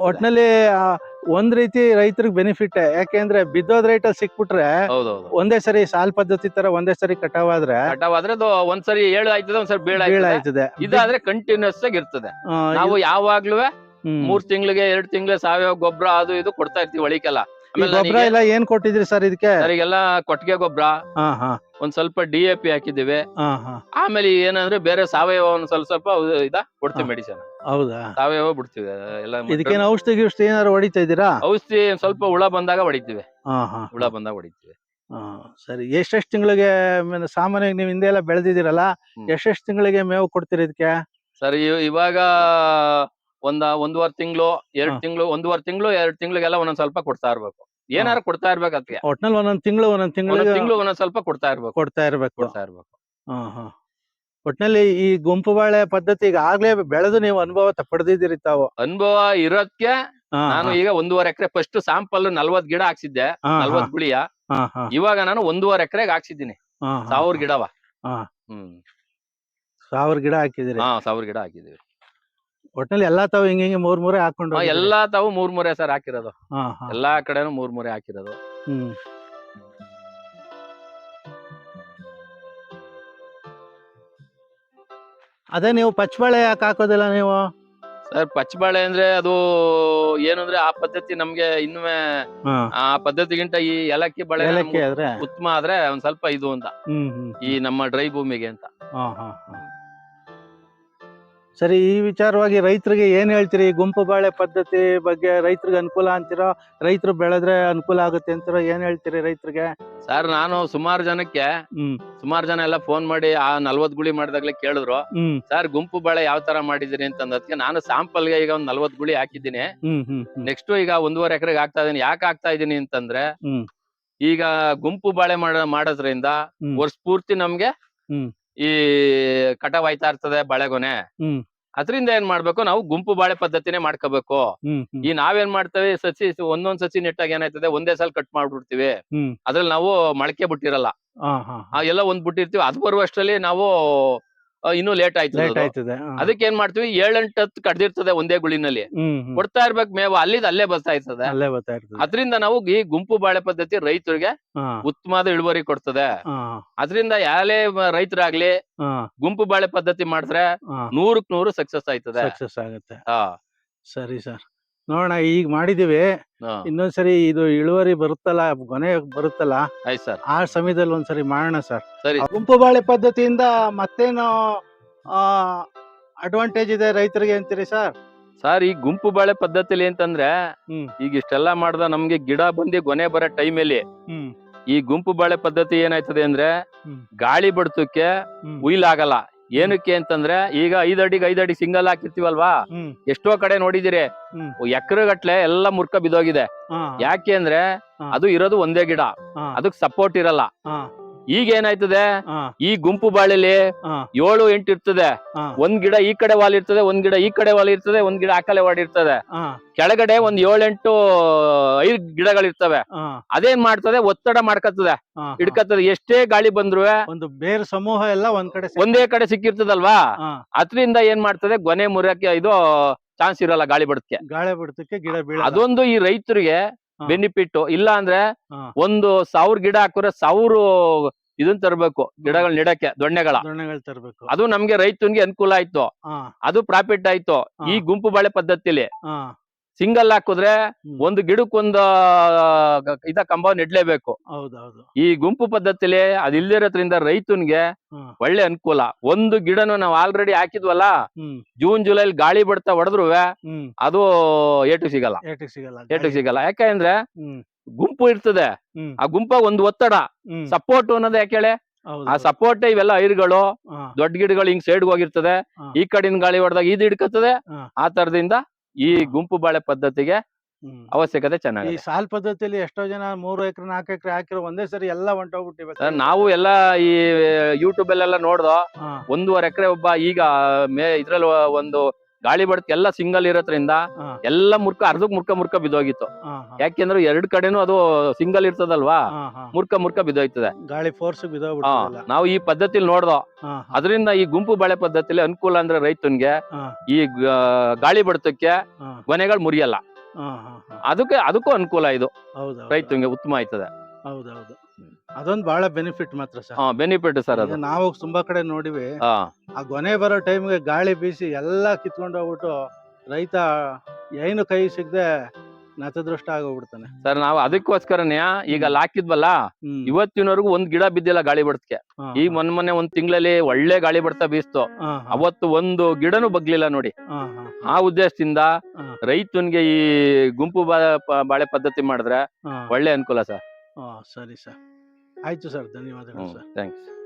ಒಟ್ನಲ್ಲಿ ಒಂದ್ ರೀತಿ ರೈತರಿಗೆ ಬೆನಿಫಿಟ್ ಯಾಕೆಂದ್ರೆ ಬಿದ್ದೋದ್ ರೈಟ್ ಅಲ್ಲಿ ಸಿಕ್ಬಿಟ್ರೆ ಒಂದೇ ಸರಿ ಸಾಲ್ ಪದ್ಧತಿ ತರ ಒಂದೇ ಸರಿ ಕಟಾವ್ ಆದ್ರೆ ಕಟಾವ್ ಆದ್ರೆ ಅದು ಒಂದ್ಸರಿ ಏಳು ಆಯ್ತದೆ ಒಂದ್ಸರಿ ಬೀಳ ಆಯ್ತದೆ. ಇದಾದ್ರೆ ಕಂಟಿನ್ಯೂಸ್ ಆಗಿ ಇರ್ತದೆ. ನಾವು ಯಾವಾಗ್ಲೂ. ಮೂರ್ ತಿಂಗಳಿಗೆ ಎರಡ್ ತಿಂಗಳಿಗೆ ಸಾವಯವ ಗೊಬ್ಬರ ಅದು ಇದು ಕೊಡ್ತಾ ಇರ್ತೀವಿ ಒಳಿಕೆಲ್ಲ ಗೊಬ್ಬರ ಎಲ್ಲ ಏನ್ ಕೊಟ್ಟಿದ್ರಿ ಸರ್ ಇದಕ್ಕೆ? ಸರಿಗೆಲ್ಲ ಕೊಟ್ಟಿಗೆ ಗೊಬ್ಬರ ಹಾ ಹಾ. ಒಂದ್ ಸ್ವಲ್ಪ ಡಿ ಎ ಪಿ ಹಾಕಿದ್ದೀವಿ. ಆಮೇಲೆ ಏನಂದ್ರೆ ಬೇರೆ ಸಾವಯವ ಒಂದ್ ಸ್ವಲ್ಪ ಸ್ವಲ್ಪ ಇದ ಕೊಡ್ತೀವಿ. ಮೆಡಿಸಿನ್ ಹೌದಾ? ಸಾವಯವ ಬಿಡ್ತೀವಿ ಎಲ್ಲ ಇದಕ್ಕೇನು ಔಷಧಿ ಗಿಷ್ಟಿ ಏನಾದ್ರು ಹೊಡಿತಾ ಇದ್ದೀರಾ? ಔಷಧಿ ಸ್ವಲ್ಪ ಹುಳ ಬಂದಾಗ ಹೊಡಿತೀವಿ. ಹಾ ಹಾ. ಹುಳ ಬಂದಾಗ ಹೊಡಿತೀವಿ. ಸರಿ. ಎಷ್ಟೆಷ್ಟು ತಿಂಗಳಿಗೆ ಸಾಮಾನ್ಯವಾಗಿ ನೀವು ಹಿಂದೆ ಎಲ್ಲ ಬೆಳೆದಿದ್ದೀರಲ್ಲ. ಎಷ್ಟೆಷ್ಟು ತಿಂಗಳಿಗೆ ಮೇವು ಕೊಡ್ತೀರಿ ಇದಕ್ಕೆ? ಸರಿ ಇವಾಗ ಒಂದ ಒಂದೂವರೆ ತಿಂಗಳು ಎರಡ್ ಹಾ. ತಿಂಗಳು ಒಂದೂವರೆ ತಿಂಗಳು ಎರಡ್ ತಿಂಗಳಿಗೆಲ್ಲ ಒಂದೊಂದ್ ಸ್ವಲ್ಪ ಕೊಡ್ತಾ ಇರ್ಬೇಕು. ಏನಾರು ಕೊಡ್ತಾ ಇರ್ಬೇಕು ಅದಕ್ಕೆ ಒಟ್ನಲ್ಲಿ ಒಂದೊಂದ್ ತಿಂಗಳು ಒಂದೊಂದ್ ಒಂದೊಂದ್ ತಿಂಗಳಿಗೆ ತಿಂಗಳು ಒಂದೊಂದ್ ಸ್ವಲ್ಪ ಕೊಡ್ತಾ ಇರ್ಬೇಕು. ಕೊಡ್ತಾ ಇರ್ಬೇಕು. ಕೊಡ್ತಾ ಇರ್ಬೇಕು. ಹಾ ಹಾ. ಒಟ್ನಲ್ಲಿ ಈ ಗುಂಪು ಬಾಳೆ ಪದ್ಧತಿ ಈಗ ಆಗ್ಲೇ ಬೆಳೆದು ನೀವು ಅನುಭವ ಪಡೆದಿದ್ದೀರಿ ತಾವು. ಅನುಭವ ಇರೋದ್ಕೆ ಹಾ, ನಾನು ಈಗ ಒಂದೂವರೆ ಎಕರೆ ಫಸ್ಟ್ ಸಾಂಪಲ್ ನಲ್ವತ್ ಗಿಡ ಹಾಕ್ಸಿದ್ದೆ ಹಾ, ನಲ್ವತ್ ಗುಳಿಯ ಹಾ, ಹಾ, ಇವಾಗ ನಾನು ಒಂದೂವರೆ ಎಕರೆಗೆ ಹಾಕ್ಸಿದ್ದೀನಿ. ಹಾ, ಹಾ, ಸಾವಿರ ಗಿಡವ. ಹಾ. ಹ್ಮ್. ಸಾವಿರ ಗಿಡ ಹಾಕಿದಿರಿ ಹಾ ಸಾವಿರ ಗಿಡ ಹಾಕಿದೀವಿ ಒಟ್ನಲ್ಲಿ ಎಲ್ಲಾ ತಾವು ಹಿಂಗ ಹಿಂಗೆ ಮೂರ್ ಮೂರೇ ಹಾಕೊಂಡು ಎಲ್ಲಾ ತಾವು ಮೂರ್ ಮೂರೇ ಸರ್ ಹಾಕಿರೋದು. ಎಲ್ಲಾ ಕಡೆನೂ ಮೂರ್ ಮೂರೇ ಹಾಕಿರೋದು. ಹ್ಮ್. ಅದೇ ನೀವು ಪಚ್ಚಬಾಳೆ ಯಾಕೆ ಹಾಕೋದಿಲ್ಲ ನೀವು? ಸರ್ ಪಚ್ಚಬಾಳೆ ಅಂದ್ರೆ ಅದು ಏನು ಅಂದ್ರೆ ಆ ಪದ್ಧತಿ ನಮ್ಗೆ ಇನ್ನುವೆ ಆ ಪದ್ಧತಿಗಿಂತ ಈ ಏಲಕ್ಕಿ ಬಳೆ ಏಲಕ್ಕಿ ನಮ್ಗೆ ಆದ್ರೆ? ಉತ್ತಮ ಆದ್ರೆ ಒಂದ್ ಸ್ವಲ್ಪ ಇದು ಅಂತ. ಈ ನಮ್ಮ ಡ್ರೈ ಭೂಮಿಗೆ ಅಂತ. ಸರಿ ಈ ವಿಚಾರವಾಗಿ ರೈತರಿಗೆ ಏನ್ ಹೇಳ್ತೀರಿ? ಈ ಗುಂಪು ಬಾಳೆ ಪದ್ಧತಿ ಬಗ್ಗೆ ರೈತರಿಗೆ ಅನುಕೂಲ ಅಂತೀರೋ? ರೈತರು ಬೆಳೆದ್ರೆ ಅನುಕೂಲ ಆಗುತ್ತೆ ಅಂತೀರೋ? ಏನ್ ಹೇಳ್ತೀರಿ ರೈತರಿಗೆ? ಸರ್ ನಾನು ಸುಮಾರು ಜನಕ್ಕೆ ಹ್ಮ್. ಸುಮಾರು ಜನ ಎಲ್ಲ ಫೋನ್ ಮಾಡಿ ಆ ನಲ್ವತ್ ಗುಳಿ ಮಾಡಿದಾಗ್ಲೇ ಕೇಳಿದ್ರು. ಹ್ಮ್. ಸರ್ ಗುಂಪು ಬಾಳೆ ಯಾವ ತರ ಮಾಡಿದಿರಿ ಅಂತ ಅದಕ್ಕೆ ನಾನು sample ಗೆ ಈಗ ಒಂದ್ ನಲ್ವತ್ ಗುಳಿ ಹಾಕಿದ್ದೀನಿ. ಹ್ಮ್ ಹ್ಮ್ ಹ್ಮ್. ನೆಕ್ಸ್ಟ್ ಈಗ ಒಂದೂವರೆ ಎಕರೆಗೆ ಹಾಕ್ತಾ ಇದೀನಿ. ಯಾಕೆ ಆಗ್ತಾ ಇದೀನಿ ಅಂತಂದ್ರೆ ಹ್ಮ್. ಈಗ ಗುಂಪು ಬಾಳೆ ಮಾಡ ಮಾಡೋದ್ರಿಂದ ಹ್ಮ್. ವರ್ಷ ಪೂರ್ತಿ ನಮ್ಗೆ ಹ್ಮ್. ಈ ಕಟಾವ್ ಆಯ್ತಾ ಇರ್ತದೆ ಬಾಳೆಗೊನೆ. ಹ್ಮ್. ಅದ್ರಿಂದ ಏನ್ ಮಾಡ್ಬೇಕು? ನಾವು ಗುಂಪು ಬಾಳೆ ಪದ್ಧತಿನೇ ಮಾಡ್ಕೋಬೇಕು. ಈ ನಾವೇನ್ ಮಾಡ್ತೇವೆ? ಸಸಿ ಒಂದೊಂದ್ ಸಸಿ ನೆಟ್ಟಾಗ ಏನಾಯ್ತದೆ? ಒಂದೇ ಸಲ ಕಟ್ ಮಾಡ್ಬಿಡ್ತೀವಿ. ಅದ್ರಲ್ಲಿ ನಾವು ಮೊಳಕೆ ಬಿಟ್ಟಿರಲ್ಲ. ಎಲ್ಲ ಒಂದ್ ಬಿಟ್ಟಿರ್ತೀವಿ. ಅದ್ ಬರುವಷ್ಟರಲ್ಲಿ ನಾವು ಇನ್ನೂ ಲೇಟ್ ಆಯ್ತದೆ ಲೇಟ್. ಆಯ್ತದೆ ಹಾ. ಅದಕ್ಕೆ ಏನ್ ಮಾಡ್ತೀವಿ? ಏಳೆಂಟು ಹತ್ತು ಕಡ್ದಿರ್ತದೆ ಒಂದೇ ಗುಳಿನಲ್ಲಿ. ಹ್ಮ್ ಹ್ಮ್. ಕೊಡ್ತಾ ಇರ್ಬೇಕು ಮೇವು ಅಲ್ಲಿದ್ ಅಲ್ಲೇ ಬರ್ತಾ ಇರ್ತದೆ. ಅಲ್ಲೇ ಬರ್ತಾ ಇರ್ತದೆ. ಅದರಿಂದ ನಾವು ಈ ಗುಂಪು ಬಾಳೆ ಪದ್ಧತಿ ರೈತರಿಗೆ ಹಾ. ಉತ್ತಮವಾದ ಇಳುವರಿ ಕೊಡ್ತದೆ. ಹಾ. ಅದರಿಂದ ಯಾರೇ ರೈತರಾಗ್ಲಿ ಹಾ. ಗುಂಪು ಬಾಳೆ ಪದ್ಧತಿ ಮಾಡಿದ್ರೆ ಹಾ. ನೂರಕ್ ನೂರು ಸಕ್ಸಸ್ ಆಯ್ತದೆ. ಸಕ್ಸಸ್ ಆಗುತ್ತೆ. ಹಾ, ಸರಿ ಸರ್. ನೋಡೋಣ ಈಗ ಮಾಡಿದೀವಿ. ಇನ್ನೊಂದ್ಸರಿ ಇದು ಇಳುವರಿ ಬರುತ್ತಲ್ಲ ಕೊನೆ ಬರುತ್ತಲ್ಲ ಆಯ್ತು ಸರ್ ಆ ಸಮಯದಲ್ಲಿ ಒಂದ್ಸರಿ ಮಾಡೋಣ ಸರ್ ಸರಿ ಗುಂಪು ಬಾಳೆ ಪದ್ಧತಿಯಿಂದ ಮತ್ತೇನು ಅಡ್ವಾಂಟೇಜ್ ಇದೆ ರೈತರಿಗೆ ಅಂತೀರಿ ಸರ್ ಸರ್ ಈ ಗುಂಪು ಬಾಳೆ ಪದ್ಧತಿಲಿ ಅಂತಂದ್ರೆ ಹ್ಮ್. ಈಗ ಇಷ್ಟೆಲ್ಲ ಮಾಡ್ದ ನಮ್ಗೆ ಗಿಡ ಬಂದಿ ಗೊನೆ ಬರೋ ಟೈಮಲ್ಲಿ ಹ್ಮ್ ಈ ಗುಂಪು ಬಾಳೆ ಪದ್ಧತಿ ಏನಾಯ್ತದೆ ಅಂದ್ರೆ ಹ್ಮ್. ಗಾಳಿ ಬಡ್ತಕ್ಕೆ ಹ್ಮ್. ಉಯ್ಲಾಗಲ್ಲ ಏನಕ್ಕೆ ಅಂತಂದ್ರೆ ಈಗ ಐದ್ ಅಡಿಗೆ ಐದ್ ಅಡಿ ಸಿಂಗಲ್ ಹಾಕಿರ್ತೀವಲ್ವಾ? ಎಷ್ಟೋ ಕಡೆ ನೋಡಿದಿರಿ. ಎಕರೆ ಗಟ್ಲೆ ಎಲ್ಲ ಮುರ್ಕ ಬಿದ್ದೋಗಿದೆ. ಯಾಕೆ ಅಂದ್ರೆ ಅದು ಇರೋದು ಒಂದೇ ಗಿಡ. ಅದಕ್ ಸಪೋರ್ಟ್ ಇರಲ್ಲ. ಈಗ ಏನಾಯ್ತದೆ ಈ ಗುಂಪು ಬಾಳಿಲಿ ಏಳು ಎಂಟು ಇರ್ತದೆ. ಒಂದ್ ಗಿಡ ಈ ಕಡೆ ವಾಲ್ ಇರ್ತದೆ ಒಂದ್ ಗಿಡ ಈ ಕಡೆ ವಾಲ್ ಇರ್ತದೆ ಒಂದ್ ಗಿಡ ಆ ಕಡೆ ವಾಲ್ ಇರ್ತದೆ. ಕೆಳಗಡೆ ಒಂದ್ ಏಳೆಂಟು ಐದ್ ಗಿಡಗಳಿರ್ತವೆ ಅದೇನ್ ಮಾಡ್ತದೆ ಒತ್ತಡ ಮಾಡ್ಕತ್ತದೆ. ಹಿಡ್ಕತ್ತದೆ. ಎಷ್ಟೇ ಗಾಳಿ ಬಂದ್ರು ಒಂದು ಬೇರೆ ಸಮೂಹ ಎಲ್ಲ ಒಂದ್ ಕಡೆ ಒಂದೇ ಕಡೆ ಸಿಕ್ಕಿರ್ತದಲ್ವಾ? ಅದ್ರಿಂದ ಏನ್ ಮಾಡ್ತದೆ ಗೊನೆ ಮುರಕ್ಕೆ ಇದು ಚಾನ್ಸ್ ಇರಲ್ಲ ಗಾಳಿ ಬಡಕ್ಕೆ ಗಾಳಿ ಬಡತಕ್ಕೆ ಗಿಡ ಬೀಳ ಅದೊಂದು ಈ ರೈತರಿಗೆ. ಬೆನಿಫಿಟ್ ಇಲ್ಲ ಅಂದ್ರೆ. ಒಂದು ಸಾವಿರ ಗಿಡ ಹಾಕಿದ್ರೆ ಸಾವಿರ ಇದನ್ ತರಬೇಕು ಗಿಡಗಳ ನೆಡಕ್ಕೆ ದೊಣ್ಣೆಗಳ. ದೊಣ್ಣೆಗಳು ತರಬೇಕು. ಅದು ನಮ್ಗೆ ರೈತನ್ಗೆ ಅನುಕೂಲ ಆಯ್ತು. ಅದು ಪ್ರಾಫಿಟ್ ಆಯ್ತು. ಈ ಗುಂಪು ಬಾಳೆ ಪದ್ಧತಿಲಿ ಸಿಂಗಲ್ ಹಾಕಿದ್ರೆ. ಒಂದು ಗಿಡಕ್ಕೊಂದು ಇದ ಕಂಬ ನೆಡ್ಲೇಬೇಕು. ಈ ಗುಂಪು ಪದ್ಧತಿಲಿ ಅದಿಲ್ದಿರೋದ್ರಿಂದ ರೈತನ್ಗೆ. ಒಳ್ಳೆ ಅನುಕೂಲ. ಒಂದು ಗಿಡನು ನಾವು ಆಲ್ರೆಡಿ ಹಾಕಿದ್ವಲ್ಲ ಜೂನ್ ಜುಲೈಲಿ ಗಾಳಿ ಬಿಡ್ತಾ ಹೊಡೆದ್ರು ಅದು ಏಟು ಸಿಗಲ್ಲ. ಏಟು ಸಿಗಲ್ಲ ಯಾಕಂದ್ರೆ ಗುಂಪು ಇರ್ತದೆ. ಆ ಗುಂಪ ಒಂದು ಒತ್ತಡ. ಸಪೋರ್ಟ್ ಅನ್ನೋದು ಯಾಕೆ ಹೇಳಿ ಆ ಸಪೋರ್ಟ್ ಇವೆಲ್ಲ ಐರ್ಗಳು ದೊಡ್ಡ ಗಿಡಗಳು ಹಿಂಗ್ ಸೈಡ್ ಹೋಗಿರ್ತದೆ. ಈ ಕಡೆಯಿಂದ ಗಾಳಿ ಹೊಡೆದಾಗ ಇದು ಹಿಡ್ಕತ್ತದೆ. ಆ ತರದಿಂದ ಈ ಗುಂಪು ಬಾಳೆ ಪದ್ಧತಿಗೆ ಅವಶ್ಯಕತೆ ಚೆನ್ನಾಗಿ ಈ ಸಾಲ್ ಪದ್ಧತಿಯಲ್ಲಿ ಎಷ್ಟೋ ಜನ ಮೂರು ಎಕರೆ ನಾಲ್ಕು ಎಕರೆ ಹಾಕಿರೋ ಒಂದೇ ಸರಿ ಎಲ್ಲ ಹೊಂಟೋಗ್ಬಿಟ್ಟಿವೆ. ನಾವು ಎಲ್ಲ ಈ ಯೂಟ್ಯೂಬ್ ಅಲ್ಲೆಲ್ಲ ನೋಡ್ದೋ ಒಂದೂವರೆ ಎಕರೆ ಒಬ್ಬ ಈಗ ಮೇ ಇದ್ರಲ್ಲಿ ಒಂದು ಗಾಳಿ ಬಡತ್ ಎಲ್ಲ ಸಿಂಗಲ್ ಇರೋದ್ರಿಂದ ಎಲ್ಲ ಮುರ್ಕ ಅರ್ಧಕ್ ಮುರ್ಕ ಮುರ್ಕ ಬಿದ್ದೋಗಿತ್ತು. ಯಾಕೆಂದ್ರೆ ಎರಡ್ ಕಡೆನೂ ಅದು ಸಿಂಗಲ್ ಇರ್ತದಲ್ವಾ? ಮುರ್ಕ ಮುರ್ಕ ಬಿದ್ದೋಯ್ತದೆ. ಗಾಳಿ ಫೋರ್ಸ್ ನಾವು ಈ ಪದ್ಧತಿಲಿ ನೋಡ್ದೋ ಅದರಿಂದ ಈ ಗುಂಪು ಬಳೆ ಪದ್ಧತಿಲಿ ಅನುಕೂಲ ಅಂದ್ರೆ ರೈತನ್ಗೆ ಈ ಗಾಳಿ ಬಡತಕ್ಕೆ ಕೊನೆಗಳು ಗೊನೆಗಳು ಮುರಿಯಲ್ಲ. ಅದಕ್ಕೆ ಅದಕ್ಕೂ ಅನುಕೂಲ ಇದು. ರೈತನ್ಗೆ ಉತ್ತಮ ಆಯ್ತದೆ. ಹೌದೌದು. ಅದೊಂದು ಬಹಳ ಬೆನಿಫಿಟ್ ಮಾತ್ರ ಸರ್. ಹಾ ಬೆನಿಫಿಟ್ ಸರ್ ಅದು. ನಾವು ತುಂಬಾ ಕಡೆ ನೋಡಿವಿ ಹಾ. ಆ ಗೊನೆ ಬರೋ ಟೈಮ್ಗೆ ಗಾಳಿ ಬೀಸಿ ಎಲ್ಲಾ ಕಿತ್ಕೊಂಡು ಹೋಗ್ಬಿಟ್ಟು ರೈತ ಏನು ಕೈ ಸಿಗದೆ ನತದೃಷ್ಟ ಆಗೋಗ್ಬಿಡ್ತಾನೆ. ಸರ್ ನಾವು ಅದಕ್ಕೋಸ್ಕರನೇ ಈಗ ಅಲ್ಲಿ ಹಾಕಿದ್ವಲ್ಲ ಹ್ಮ್. ಇವತ್ತಿನವರೆಗೂ ಒಂದ್ ಗಿಡ ಬಿದ್ದಿಲ್ಲ ಗಾಳಿ ಬಡ್ತಕ್ಕೆ ಈ ಈಗ ಮೊನ್ನೆ ಮೊನ್ನೆ ಒಂದ್ ತಿಂಗಳಲ್ಲಿ ಒಳ್ಳೆ ಗಾಳಿ ಬಡ್ತಾ ಬೀಸ್ತು. ಹಾ, ಹಾ, ಅವತ್ತು ಒಂದು ಗಿಡನು ಬಗ್ಲಿಲ್ಲ ನೋಡಿ. ಹಾ, ಹಾ, ಆ ಉದ್ದೇಶದಿಂದ ಹಾ. ರೈತನ್ಗೆ ಈ ಗುಂಪು ಬಾ- ಪ- ಬಾಳೆ ಪದ್ಧತಿ ಮಾಡಿದ್ರೆ ಹಾ. ಒಳ್ಳೆ ಅನುಕೂಲ ಸರ್. ಹಾ, ಸರಿ ಸರ್. ಆಯಿತು ಸರ್ ಧನ್ಯವಾದಗಳು ಸರ್. ಥ್ಯಾಂಕ್ಸ್.